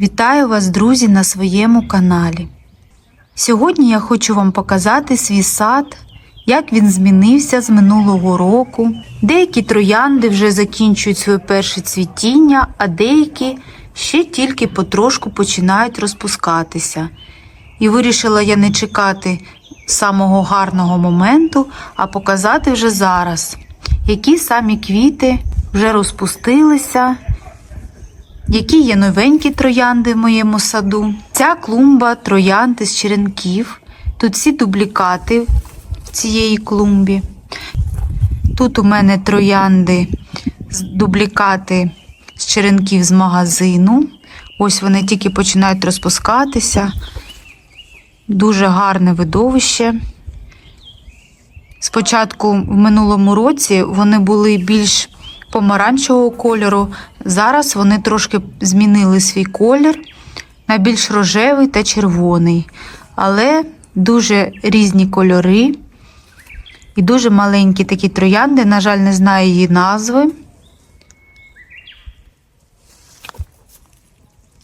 Вітаю вас, друзі, на своєму каналі. Сьогодні я хочу вам показати свій сад, як він змінився з минулого року. Деякі троянди вже закінчують своє перше цвітіння, а деякі ще тільки потрошку починають розпускатися. І вирішила я не чекати самого гарного моменту, а показати вже зараз, які самі квіти вже розпустилися які є новенькі троянди в моєму саду. Ця клумба троянди з черенків. Тут всі дублікати в цієї клумбі. Тут у мене троянди дублікати з черенків з магазину. Ось вони тільки починають розпускатися. Дуже гарне видовище. Спочатку в минулому році вони були більш помаранчевого кольору. Зараз вони трошки змінили свій колір на більш рожевий та червоний. Але дуже різні кольори. І дуже маленькі такі троянди, на жаль, не знаю її назви.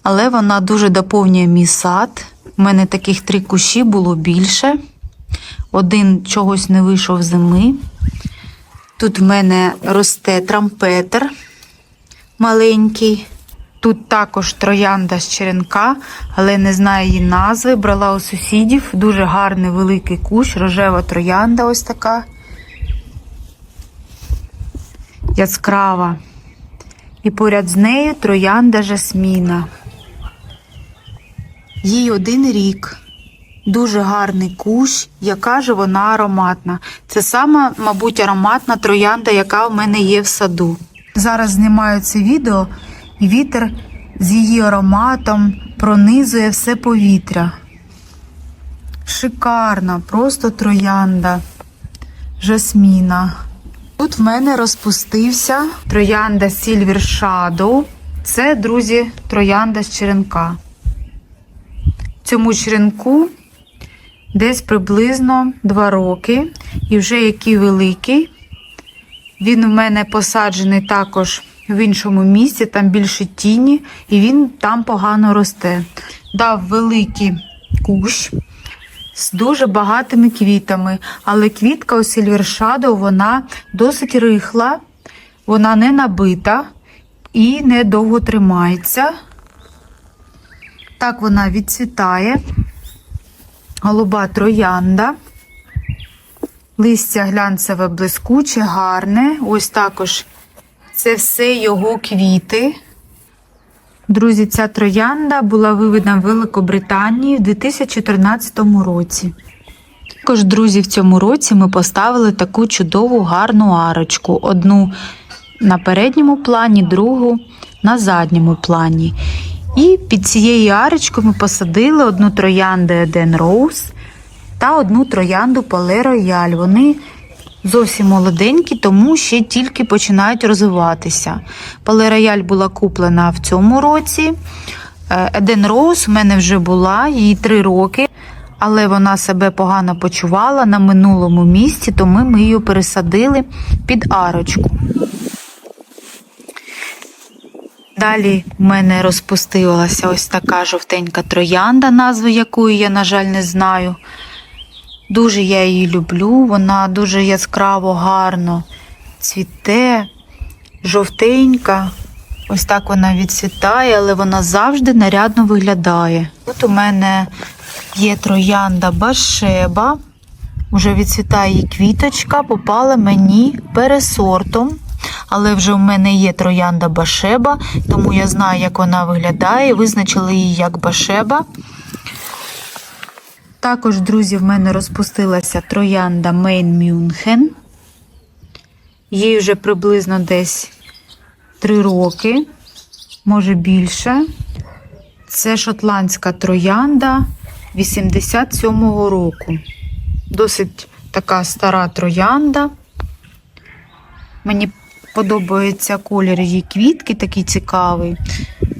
Але вона дуже доповнює мій сад. У мене таких три кущі було більше. Один чогось не вийшов зими. Тут в мене росте трампетер маленький. Тут також троянда з черенка, але не знаю її назви. Брала у сусідів. Дуже гарний великий кущ, рожева троянда ось така. Яскрава. І поряд з нею троянда жасміна. Їй один рік. Дуже гарний кущ, яка ж вона ароматна. Це сама, мабуть, ароматна троянда, яка в мене є в саду. Зараз знімаю це відео, і вітер з її ароматом пронизує все повітря. Шикарна, просто троянда, жасміна. Тут в мене розпустився троянда Silver Shadow. Це, друзі, троянда з черенка. Цьому черенку десь приблизно 2 роки, і вже який великий. Він у мене посаджений також в іншому місці, там більше тіні, і він там погано росте. Дав великий кущ з дуже багатими квітами, але квітка у Silver Shadow, вона досить рихла, вона не набита і не довго тримається. Так вона відцвітає голуба троянда. Листя глянцеве блискуче, гарне. Ось також це все його квіти. Друзі, ця троянда була виведена в Великобританії в 2014 році. Також, друзі, в цьому році ми поставили таку чудову гарну арочку. Одну на передньому плані, другу на задньому плані. І під цією арочкою ми посадили одну троянду Еден Роуз та одну троянду Пале Рояль. Вони зовсім молоденькі, тому ще тільки починають розвиватися. Пале Рояль була куплена в цьому році. Еден Роуз у мене вже була, їй три роки. Але вона себе погано почувала на минулому місці, тому ми її пересадили під арочку. Далі в мене розпустилася ось така жовтенька троянда, назву якої я, на жаль, не знаю. Дуже я її люблю, вона дуже яскраво, гарно цвіте, жовтенька. Ось так вона відцвітає, але вона завжди нарядно виглядає. Тут у мене є троянда Башеба. Уже відцвітає її квіточка, попала мені пересортом. Але вже в мене є троянда Башеба, тому я знаю, як вона виглядає. Визначили її як Башеба. Також, друзі, в мене розпустилася троянда Мейн Мюнхен. Їй вже приблизно десь 3 роки, може більше. Це шотландська троянда 87-го року. Досить така стара троянда. Мені подобається колір її квітки, такий цікавий.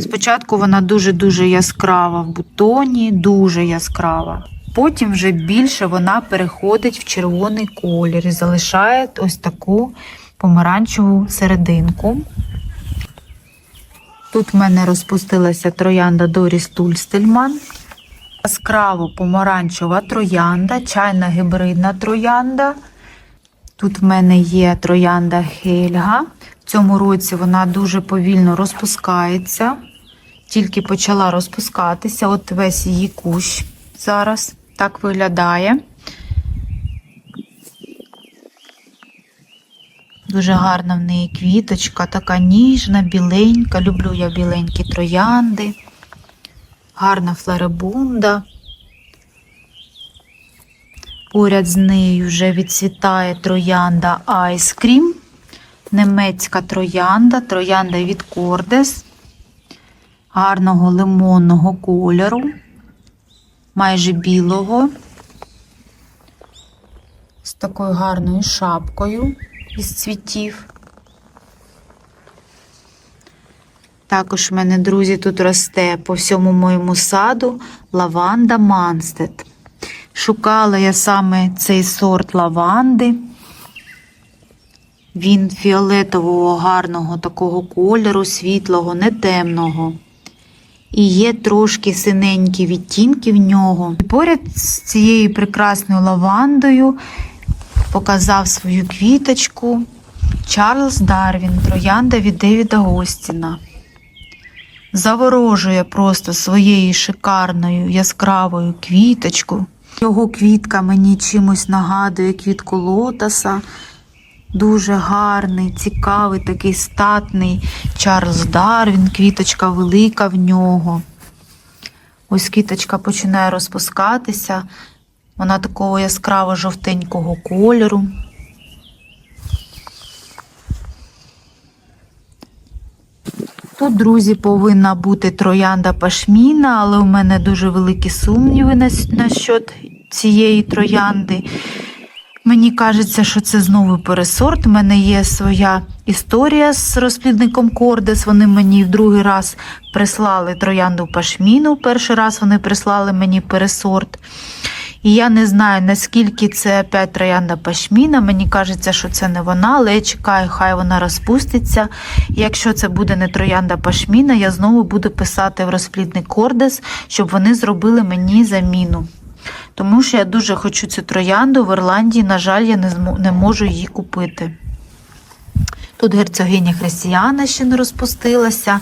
Спочатку вона дуже-дуже яскрава в бутоні, дуже яскрава. Потім вже більше вона переходить в червоний колір і залишає ось таку помаранчеву серединку. Тут в мене розпустилася троянда Доріс Тульстельман. Яскраво помаранчева троянда, чайна гібридна троянда. Тут в мене є троянда Хельга. В цьому році вона дуже повільно розпускається. Тільки почала розпускатися. От весь її кущ зараз так виглядає. Дуже гарна в неї квіточка, така ніжна, біленька. Люблю я біленькі троянди. Гарна флорибунда. Поряд з нею вже відцвітає троянда Cream. Немецька троянда, троянда від Кордес. Гарного лимонного кольору, майже білого, з такою гарною шапкою із цвітів. Також в мене, друзі, тут росте по всьому моєму саду лаванда Манстед. Шукала я саме цей сорт лаванди. Він фіолетового гарного такого кольору, світлого, не темного. І є трошки синенькі відтінки в нього. І поряд з цією прекрасною лавандою показав свою квіточку Чарльз Дарвін, троянда від Девіда Гостіна. Заворожує просто своєю шикарною яскравою квіточкою. Його квітка мені чимось нагадує квітку лотоса. Дуже гарний, цікавий, такий статний Чарльз Дарвін, квіточка велика в нього. Ось квіточка починає розпускатися. Вона такого яскраво жовтенького кольору. Тут, друзі, повинна бути троянда пашміна, але у мене дуже великі сумніви на, на цієї троянди. Мені кажеться, що це знову пересорт. У мене є своя історія з розплідником Кордес. Вони мені в другий раз прислали троянду пашміну. Перший раз вони прислали мені пересорт. І я не знаю, наскільки це опять троянда пашміна. Мені кажеться, що це не вона, але я чекаю, хай вона розпуститься. І якщо це буде не троянда пашміна, я знову буду писати в розплідник Кордес, щоб вони зробили мені заміну. Тому що я дуже хочу цю троянду в Ірландії, на жаль, я не, не можу її купити. Тут герцогиня Християна ще не розпустилася.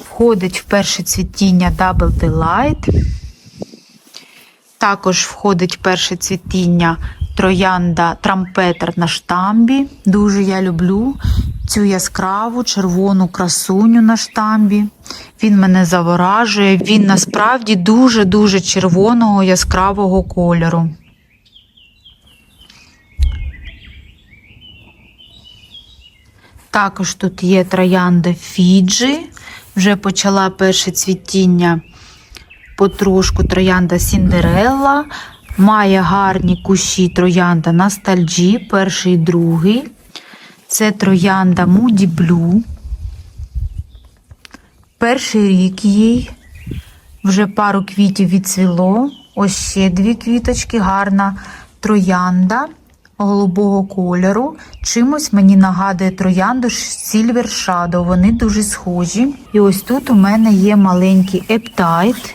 Входить в перше цвітіння Double Delight. Також входить перше цвітіння троянда Трампетер на штамбі. Дуже я люблю цю яскраву червону красуню на штамбі. Він мене заворажує. Він насправді дуже-дуже червоного яскравого кольору. Також тут є троянда Фіджі. Вже почала перше цвітіння потрошку троянда Сіндерелла. Має гарні кущі троянда Ностальджі, перший і другий. Це троянда Moody Blue. Перший рік їй. Вже пару квітів відцвіло. Ось ще дві квіточки, гарна троянда голубого кольору. Чимось мені нагадує троянду Silver Shadow. Вони дуже схожі. І ось тут у мене є маленький ептайт.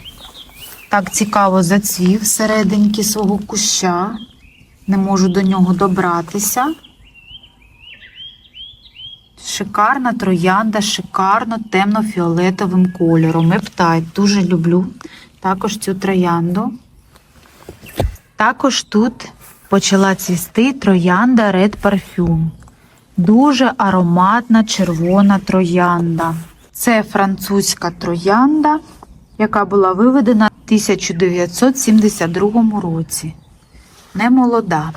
Так цікаво зацвів всерединки свого куща. Не можу до нього добратися. Шикарна троянда, шикарно темно-фіолетовим кольором. Ептайт. Дуже люблю також цю троянду. Також тут почала цвісти троянда Red Parfum. Дуже ароматна червона троянда. Це французька троянда, яка була виведена 1972 році. Не молода.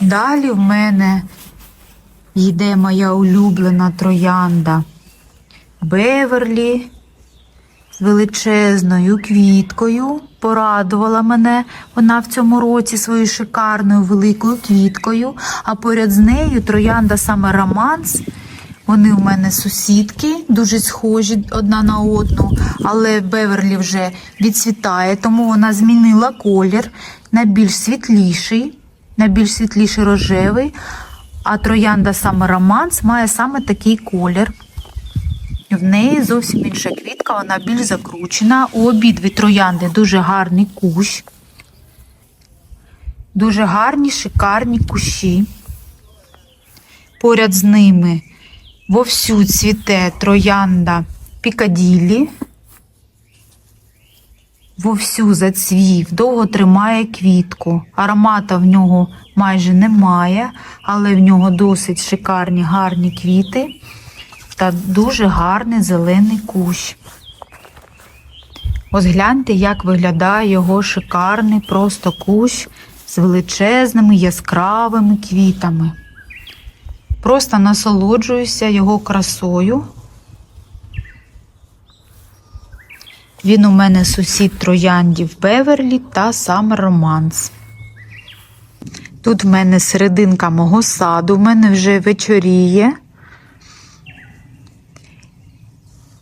Далі в мене йде моя улюблена троянда Беверлі з величезною квіткою. Порадувала мене вона в цьому році своєю шикарною великою квіткою, а поряд з нею троянда саме Романс. Вони у мене сусідки, дуже схожі одна на одну, але Беверлі вже відцвітає, тому вона змінила колір на більш світліший, на більш світліший рожевий. А троянда саме Романс має саме такий колір. В неї зовсім інша квітка, вона більш закручена. У обидві троянди дуже гарний кущ. Дуже гарні, шикарні кущі. Поряд з ними вовсю цвіте троянда Пікаділі. Вовсю зацвів, довго тримає квітку. Аромата в нього майже немає, але в нього досить шикарні гарні квіти та дуже гарний зелений кущ. Ось гляньте, як виглядає його шикарний просто кущ з величезними яскравими квітами. Просто насолоджуюся його красою. Він у мене сусід трояндів Беверлі та Самер Романс. Тут в мене серединка мого саду, в мене вже вечоріє.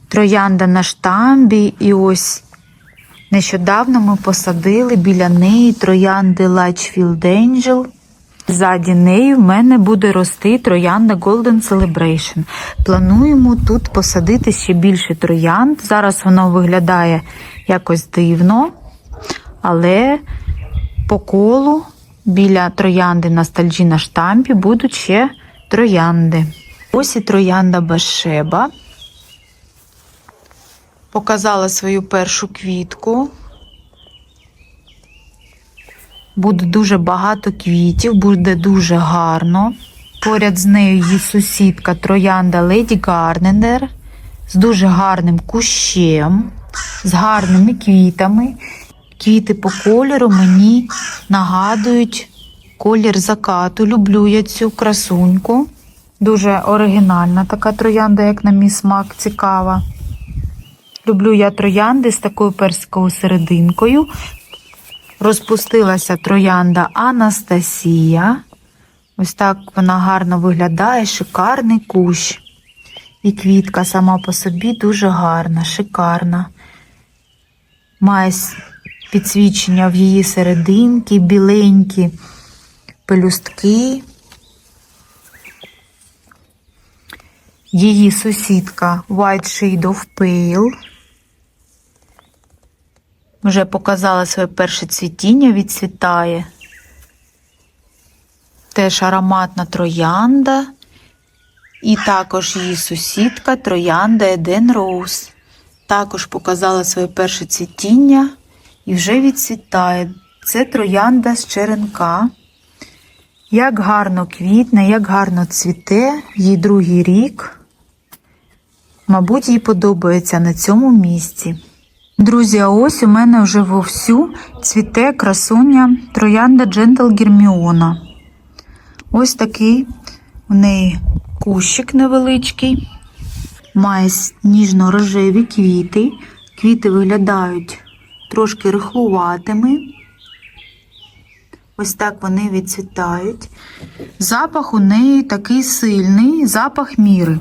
Троянда на штамбі, і ось нещодавно ми посадили біля неї троянди Лачфілд Angel. Ззаді неї в мене буде рости троянда Golden Celebration. Плануємо тут посадити ще більше троянд. Зараз воно виглядає якось дивно, але по колу біля троянди ностальджі на штампі будуть ще троянди. Ось і троянда Башеба. Показала свою першу квітку. Буде дуже багато квітів, буде дуже гарно. Поряд з нею її сусідка троянда Леді Гарнендер з дуже гарним кущем, з гарними квітами. Квіти по кольору мені нагадують колір закату. Люблю я цю красуньку. Дуже оригінальна така троянда, як на мій смак, цікава. Люблю я троянди з такою перською серединкою. Розпустилася троянда Анастасія. Ось так вона гарно виглядає, шикарний кущ. І квітка сама по собі дуже гарна, шикарна. Має підсвічення в її серединки, біленькі пелюстки. Її сусідка White Shade of Pale. Вже показала своє перше цвітіння, відцвітає. Теж ароматна троянда. І також її сусідка троянда Еден Роуз. Також показала своє перше цвітіння і вже відцвітає. Це троянда з черенка. Як гарно квітне, як гарно цвіте, їй другий рік. Мабуть, їй подобається на цьому місці. Друзі, а ось у мене вже вовсю цвіте красуня троянда Джентл Герміона. Ось такий у неї кущик невеличкий, має ніжно-рожеві квіти. Квіти виглядають трошки рихлуватими. Ось так вони відцвітають. Запах у неї такий сильний, запах міри.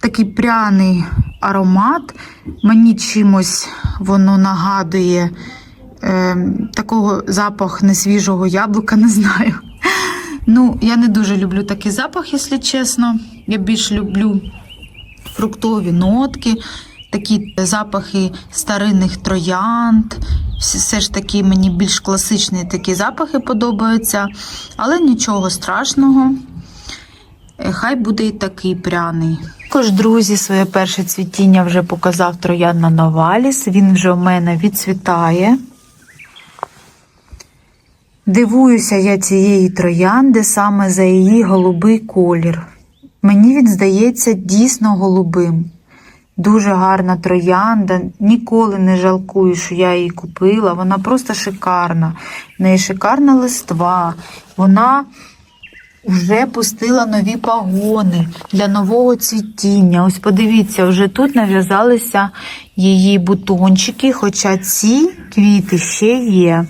Такий пряний аромат. Мені чимось воно нагадує е, такого запах несвіжого яблука, не знаю. Ну, я не дуже люблю такий запах, якщо чесно. Я більш люблю фруктові нотки, такі запахи старинних троянд. Все ж таки мені більш класичні такі запахи подобаються, але нічого страшного. Е, Хай буде і такий пряний. Також, друзі, своє перше цвітіння вже показав троян на Новаліс. Він вже у мене відцвітає. Дивуюся я цієї троянди саме за її голубий колір. Мені він здається дійсно голубим. Дуже гарна троянда. Ніколи не жалкую, що я її купила. Вона просто шикарна. В неї шикарна листва. Вона вже пустила нові пагони для нового цвітіння. Ось подивіться, вже тут нав'язалися її бутончики, хоча ці квіти ще є.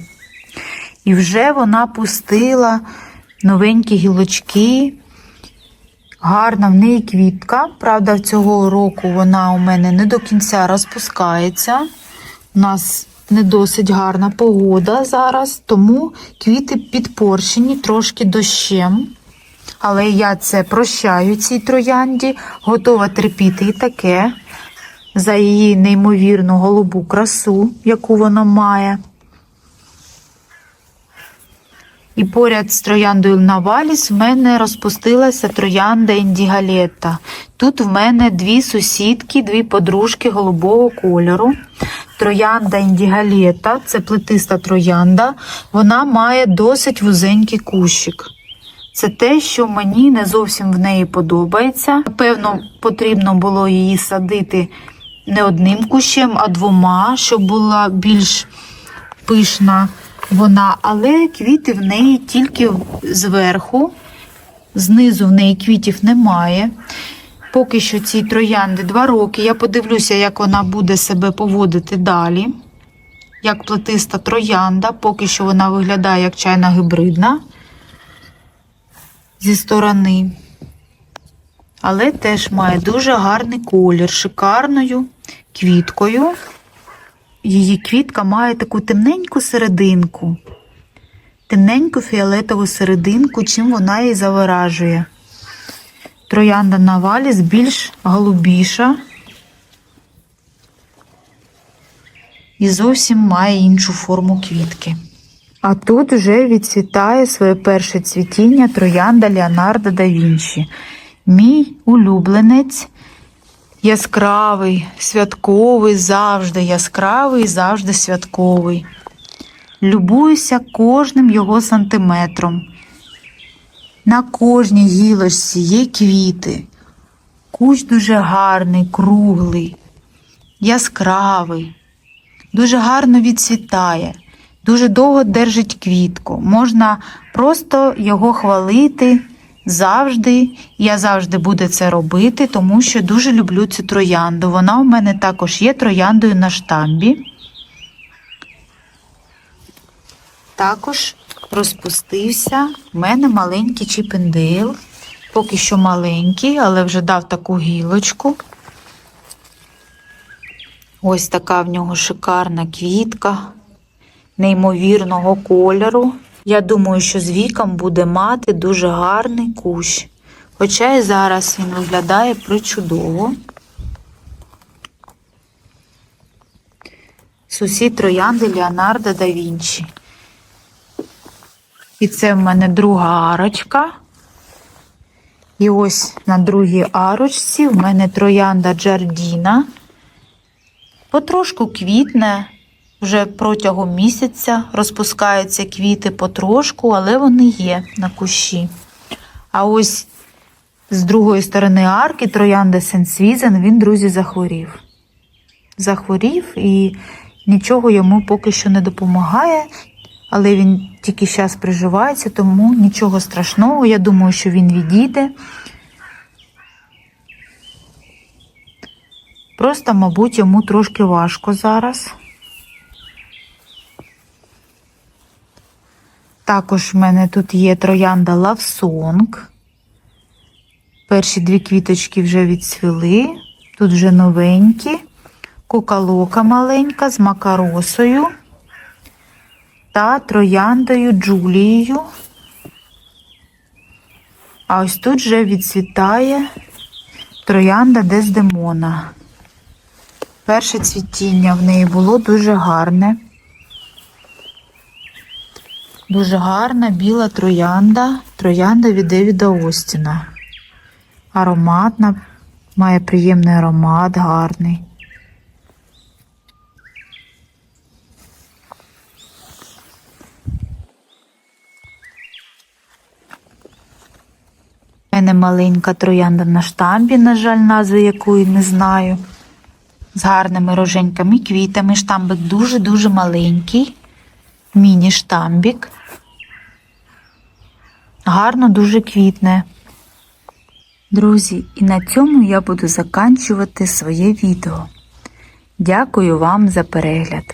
І вже вона пустила новенькі гілочки. Гарна в неї квітка. Правда, цього року вона у мене не до кінця розпускається. У нас не досить гарна погода зараз, тому квіти підпорщені трошки дощем. Але я це прощаю цій троянді, готова терпіти і таке. за її неймовірну голубу красу, яку вона має. І поряд з трояндою Наваліс в мене розпустилася троянда Індігалета. Тут в мене дві сусідки, дві подружки голубого кольору. Троянда Індігалета це плетиста троянда. Вона має досить вузенький кущик. Це те, що мені не зовсім в неї подобається. Напевно, потрібно було її садити не одним кущем, а двома, щоб була більш пишна вона, але квіти в неї тільки зверху, знизу в неї квітів немає. Поки що цій троянди два роки. Я подивлюся, як вона буде себе поводити далі. Як плетиста троянда, поки що вона виглядає як чайна гибридна зі сторони. Але теж має дуже гарний колір, шикарною квіткою. Її квітка має таку темненьку серединку, темненьку фіолетову серединку, чим вона її завиражує. Троянда на валіс більш голубіша і зовсім має іншу форму квітки. А тут вже відцвітає своє перше цвітіння троянда Леонардо да Вінчі. Мій улюбленець яскравий, святковий, завжди яскравий, завжди святковий. Любуюся кожним його сантиметром. На кожній гілочці є квіти. Кущ дуже гарний, круглий, яскравий, дуже гарно відцвітає, дуже довго держить квітку. Можна просто його хвалити завжди. Я завжди буду це робити, тому що дуже люблю цю троянду. Вона у мене також є трояндою на штамбі. Також розпустився в мене маленький чіпендейл. Поки що маленький, але вже дав таку гілочку. Ось така в нього шикарна квітка неймовірного кольору. Я думаю, що з віком буде мати дуже гарний кущ. Хоча і зараз він виглядає причудово. Сусід троянди Леонардо да Вінчі. І це в мене друга арочка. І ось на другій арочці в мене троянда Джардіна. Потрошку квітне, вже протягом місяця розпускаються квіти потрошку, але вони є на кущі. А ось з другої сторони арки троянда Сенсвізен, він, друзі, захворів. Захворів і нічого йому поки що не допомагає, але він тільки зараз приживається, тому нічого страшного. Я думаю, що він відійде. Просто, мабуть, йому трошки важко зараз. Також в мене тут є троянда лавсонг. Перші дві квіточки вже відцвіли. Тут вже новенькі. Кокалока маленька з макаросою та трояндою Джулією. А ось тут вже відцвітає троянда Дездемона. Перше цвітіння в неї було дуже гарне. Дуже гарна біла троянда, троянда від Девіда Остіна. Ароматна, має приємний аромат, гарний. У мене маленька троянда на штамбі, на жаль, назви якої не знаю. З гарними роженьками квітами. Штамбик дуже-дуже маленький. Міні-штамбік. Гарно дуже квітне. Друзі, і на цьому я буду заканчувати своє відео. Дякую вам за перегляд.